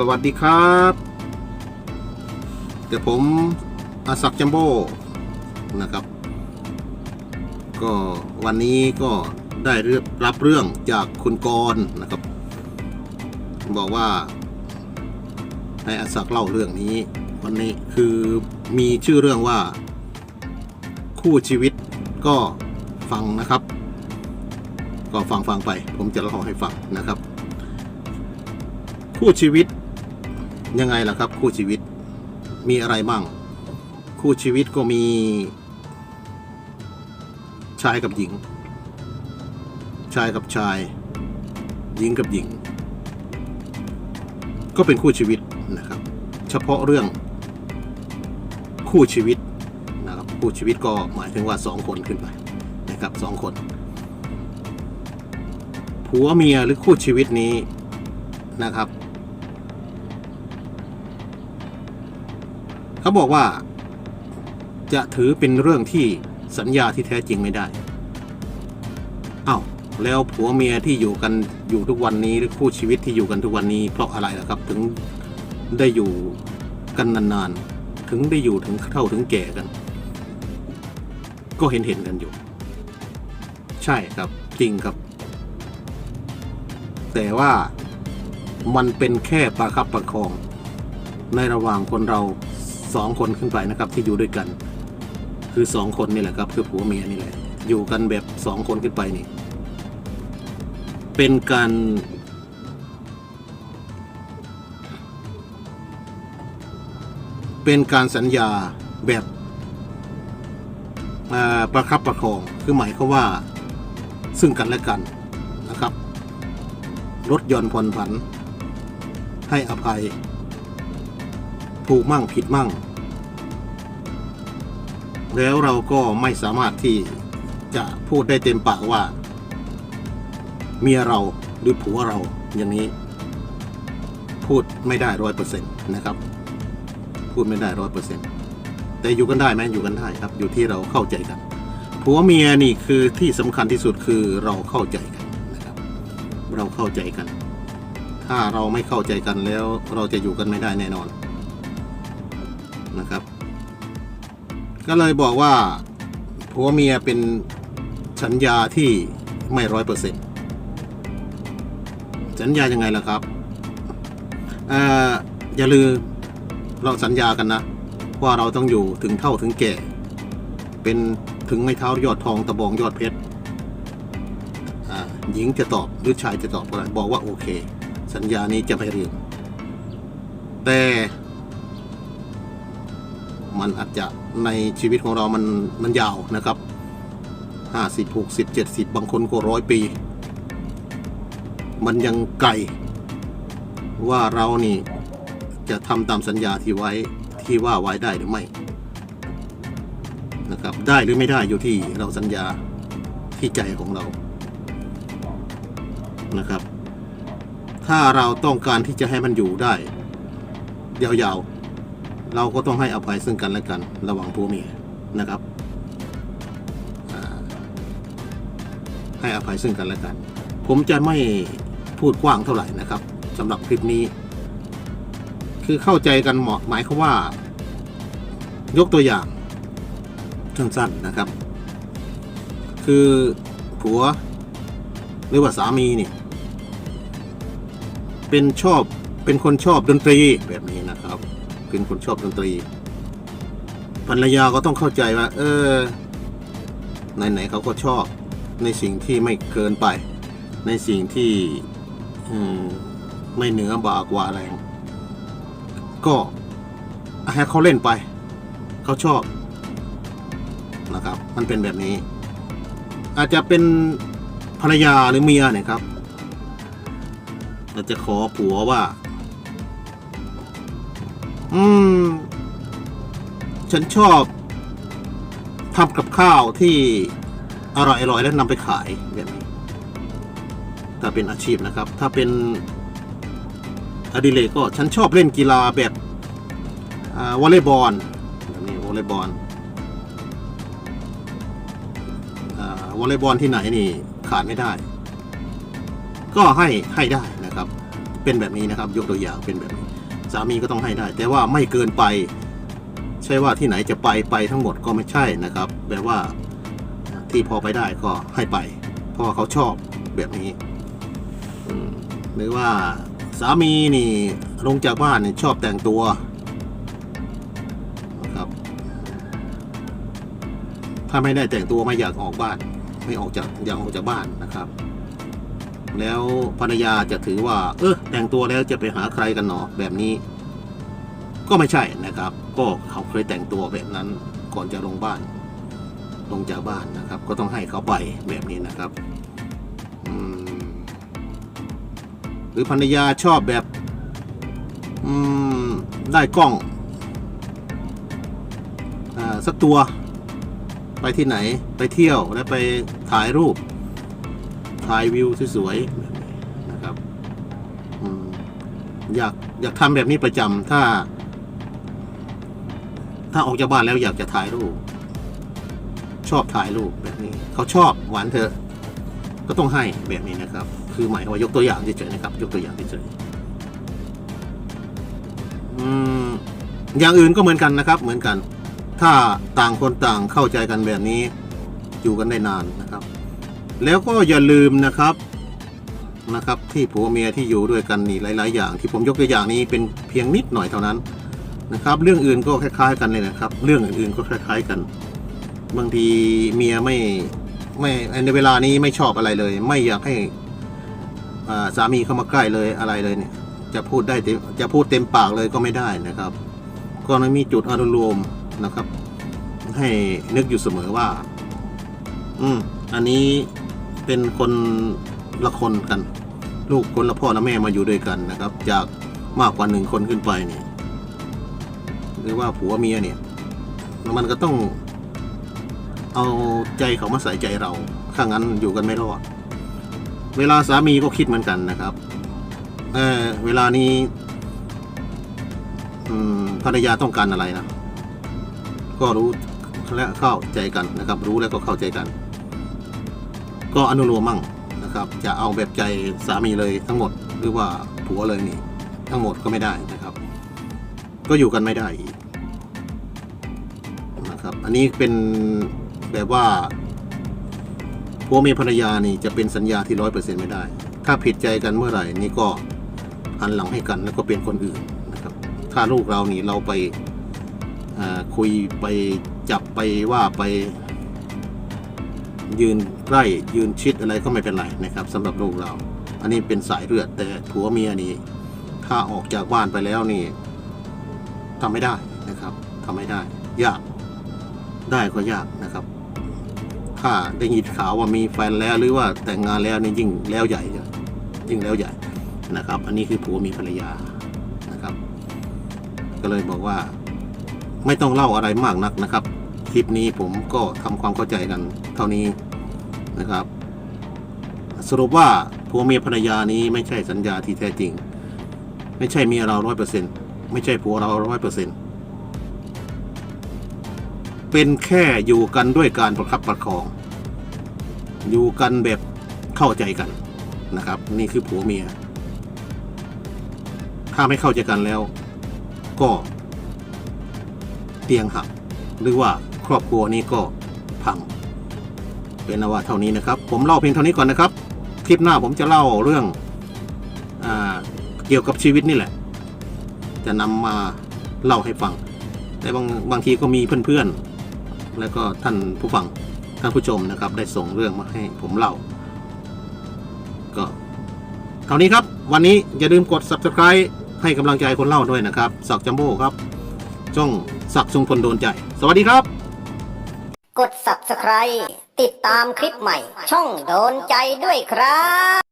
สวัสดีครับแต่ผมอาศักจัมโบ้นะครับ ก็วันนี้ก็ได้รับเรื่องจากคุณกรณ์นะครับ บอกว่าให้อาศักเล่าเรื่องนี้ วันนี้คือมีชื่อเรื่องว่า คู่ชีวิตก็ฟังนะครับ ก็ฟังฟังไป ผมจะเล่าให้ฟังนะครับ คู่ชีวิต ยังไงล่ะครับ คู่ชีวิตมีอะไรบ้าง คู่ชีวิตก็มี ชายกับหญิง ชายกับชาย หญิงกับหญิง ก็เป็นคู่ชีวิตนะครับ เฉพาะเรื่อง คู่ชีวิตนะครับคู่ชีวิตก็หมายถึงว่าสองคนขึ้นไปนะครับสองคนผัวเมียหรือคู่ชีวิตนี้นะครับ เขาบอกว่า จะถือเป็นเรื่องที่สัญญาที่แท้จริงไม่ได้เอ้าแล้วผัวเมียที่อยู่กันอยู่ทุกวันนี้หรือคู่ชีวิตที่อยู่กันทุกวันนี้ เพราะอะไรล่ะครับ ถึงได้อยู่กันนานๆ ถึงได้อยู่ถึงเท่าถึงแก่กัน ก็เห็นเห็นๆกันอยู่ ใช่ครับจริงครับ แต่ว่ามันเป็นแค่ประคับประคอง ในระหว่างคนเรา สองคนขึ้นไปนะครับที่อยู่ด้วยกัน คือสองคนนี่แหละครับคือผัวเมียนี่แหละ อยู่กันแบบสองคนขึ้นไปนี่ เป็นการเป็นการสัญญาแบบประคับประคอง คือหมายควาว่าซึ่งกันและกันนะครับลดหย่อนผ่อนผัน ให้อภัย ถูกมั่งผิดมั่ง แล้วเราก็ไม่สามารถที่จะพูดได้เต็มปากว่า เมียเราหรือผัวเราอย่างนี้ พูดไม่ได้ร้อยเปอร์เซ็นต์นะครับ พูดไม่ได้ร้อยเปอร์เซ็นต์แต่อยู่กันได้ไหมอยู่กันได้ครับ อยู่ที่เราเข้าใจกันผัวเมียนี่คือที่สำคัญที่สุดคือเราเข้าใจกันนะครับ เราเข้าใจกัน ถ้าเราไม่เข้าใจกันแล้วเราจะอยู่กันไม่ได้แน่นอนนะครับ ก็เลยบอกว่าผัวเมียเป็นสัญญาที่ไม่ร้อยเปอร์เซ็นต์สัญญายังไงล่ะครับเอ่ออย่าลืมเราสัญญากันนะ ว่าเราต้องอยู่ถึงเท่าถึงแก่ เป็นถึงไม่เท้ายอดทองตะบองยอดเพชรอ่าหญิงจะตอบหรือชายจะตอบก็ได้บอกว่าโอเค สัญญานี้จะไม่ลืมแต่ มันอาจจะในชีวิตของเรามันมันยาวนะครับห้าสิบหกสิบเจ็ดสิบบางคนก็ร้อยปี มันยังไกลว่าเรานี่จะทำตามสัญญาที่ไว้ที่ว่าไว้ได้หรือไม่นะครับได้หรือไม่ได้อยู่ที่เราสัญญาที่ใจของเรานะครับ ถ้าเราต้องการที่จะให้มันอยู่ได้ ยาวๆ เราก็ต้องให้อภัยซึ่งกันและกัน ระหว่างผัวเมียนะครับ ให้อภัยซึ่งกันและกัน ผมจะไม่พูดกว้างเท่าไหร่นะครับสำหรับคลิปนี้ คือเข้าใจกันเหมาะหมายความว่า ยกตัวอย่างสั้นๆนะครับ คือผัวหรือว่าสามีนี่เป็นชอบเป็นคนชอบดนตรีแบบนี้ เป็นคนชอบดนตรีภรรยาก็ต้องเข้าใจว่า เออไหนๆเขาก็ชอบในสิ่งที่ไม่เกินไป ในสิ่งที่มไม่เหนือบากว่าแรง ก็ให้เขาเล่นไป เขาชอบนะครับ มันเป็นแบบนี้ อาจจะเป็นภรรยาหรือเมียเนี่ยครับเราจะขอผัวว่า อืม ฉันชอบทำกับข้าวที่อร่อยๆแล้วนำไปขายแบบนี้ถ้าเป็นอาชีพนะครับ ถ้าเป็นอดิเรกก็ฉันชอบเล่นกีฬาแบบวอลเลย์บอลแบบนี้วอลเลย์บอลวอลเลย์บอลที่ไหนนี่ขาดไม่ได้ ก็ให้ให้ได้นะครับ เป็นแบบนี้นะครับ ยกตัวอย่างเป็นแบบนี้ามีก็ต้องให้ได้ แต่ว่าไม่เกินไป ใช่ว่าที่ไหนจะไปไปทั้งหมดก็ไม่ใช่นะครับแบบว่าที่พอไปได้ก็ให้ไป เพราะว่าเขาชอบแบบนี้หรือว่าสามีนี่ลงจากบ้านนี่ชอบแต่งตัวนะครับถ้าไม่ได้แต่งตัวไม่อยากออกบ้าน ไม่ออกจากอยากออกจากบ้านนะครับ แล้วภรรยาจะถือว่า เออแต่งตัวแล้วจะไปหาใครกันหนอแบบนี้ ก็ไม่ใช่นะครับ ก็เขาเคยแต่งตัวแบบนั้นก่อนจะลงบ้าน ลงจากบ้านนะครับ ก็ต้องให้เขาไปแบบนี้นะครับหรือภรรยาชอบแบบได้กล้องอสักตัว ไปที่ไหนไปเที่ยวแล้วไปถ่ายรูป ถ่ายวิวสวยๆนะครับอยากอยากทำแบบนี้ประจำถ้า ถ้าออกจากบ้านแล้วอยากจะถ่ายรูป ชอบถ่ายรูปแบบนี้ เขาชอบหวานเถอะ ก็ต้องให้แบบนี้นะครับ คือหมายว่ายกตัวอย่างเฉยๆนะครับ ยกตัวอย่างเฉยๆอย่างอื่นก็เหมือนกันนะครับ เหมือนกัน ถ้าต่างคนต่างเข้าใจกันแบบนี้อยู่กันได้นานนะครับ แล้วก็อย่าลืมนะครับนะครับที่ผัวเมียที่อยู่ด้วยกันนี่หลาย ๆ อย่าง ที่ผมยกตัวอย่างนี้เป็นเพียงนิดหน่อยเท่านั้นนะครับ เรื่องอื่นก็คล้าย ๆ กันเลยนะครับ เรื่องอื่นๆก็คล้าย ๆ กัน บางทีเมียไม่ไม่ในเวลานี้ไม่ชอบอะไรเลย ไม่อยากให้อ่าสามีเข้ามาใกล้เลยอะไรเลยเนี่ย จะพูดได้จะพูดเต็มปากเลยก็ไม่ได้นะครับ ก็มีจุดอารมณ์รวมนะครับ ให้นึกอยู่เสมอว่า อืมอันนี้ เป็นคนละคนกัน ลูกคนละพ่อและแม่มาอยู่ด้วยกันนะครับ จากมากกว่าหนึ่งคนขึ้นไปเนี่ยหรือว่าผัวเมียเนี่ยมันก็ต้องเอาใจเขามาใส่ใจเราถ้างั้นอยู่กันไม่รอด เวลาสามีก็คิดเหมือนกันนะครับเออเวลานี้ภรรยาต้องการอะไรนะ ก็รู้และเข้าใจกันนะครับ รู้แล้วก็เข้าใจกัน ก็อนุโลมมั่งนะครับ จะเอาแบบใจสามีเลยทั้งหมดหรือว่าผัวเลยนี่ ทั้งหมดก็ไม่ได้นะครับ ก็อยู่กันไม่ได้อีกนะครับ อันนี้เป็นแบบว่าผัวเมียภรรยานี่จะเป็นสัญญาที่ร้อยเปอร์เซ็นไม่ได้ ถ้าผิดใจกันเมื่อไหร่นี่ก็หันหลังให้กันแล้วก็เป็นคนอื่นนะครับ ถ้าลูกเรานี่เราไปคุยไปจับไปว่าไป ยืนใกล้ยืนชิดอะไรก็ไม่เป็นไรนะครับสำหรับลูกเรา อันนี้เป็นสายเลือดแต่ผัวเมียนี่ถ้าออกจากบ้านไปแล้วนี่ทำไม่ได้นะครับทำไม่ได้ ยากได้ก็ยากนะครับ ถ้าได้ยินข่าวว่ามีแฟนแล้วหรือว่าแต่งงานแล้วนี่ยิ่งแล้วใหญ่เลยยิ่งแล้วใหญ่นะครับ อันนี้คือผัวมีภรรยานะครับ ก็เลยบอกว่า ไม่ต้องเล่าอะไรมากนักนะครับคลิปนี้ผมก็ทำความเข้าใจกันเท่านี้ นะครับ สรุปว่าผัวเมียภรรยานี้ไม่ใช่สัญญาที่แท้จริง ไม่ใช่เมียเราร้อยเปอร์เซ็นไม่ใช่ผัวเราร้อยเปอร์เซ็นเป็นแค่อยู่กันด้วยการประคับประคอง อยู่กันแบบเข้าใจกันนะครับ นี่คือผัวเมีย ถ้าไม่เข้าใจกันแล้ว ก็เตียงหักหรือว่าครอบครัวนี้ก็พัง เป็นอว่าเท่านี้นะครับ ผมเล่าเพียงเท่านี้ก่อนนะครับ คลิปหน้าผมจะเล่าเรื่องอเกี่ยวกับชีวิตนี่แหละ จะนำมาเล่าให้ฟัง แต่บางบางทีก็มีเพื่อนๆ แล้วก็ท่านผู้ฟังท่านผู้ชมนะครับ ได้ส่งเรื่องมาให้ผมเล่า ก็เท่านี้ครับ วันนี้อย่าลืมกด subscribe ให้กำลังใจคนเล่าด้วยนะครับ สักจัมโบ้ครับจ้องสักทรงพลโดนใจ สวัสดีครับ กด subscribe ติดตามคลิปใหม่ ช่องโดนใจด้วยครับ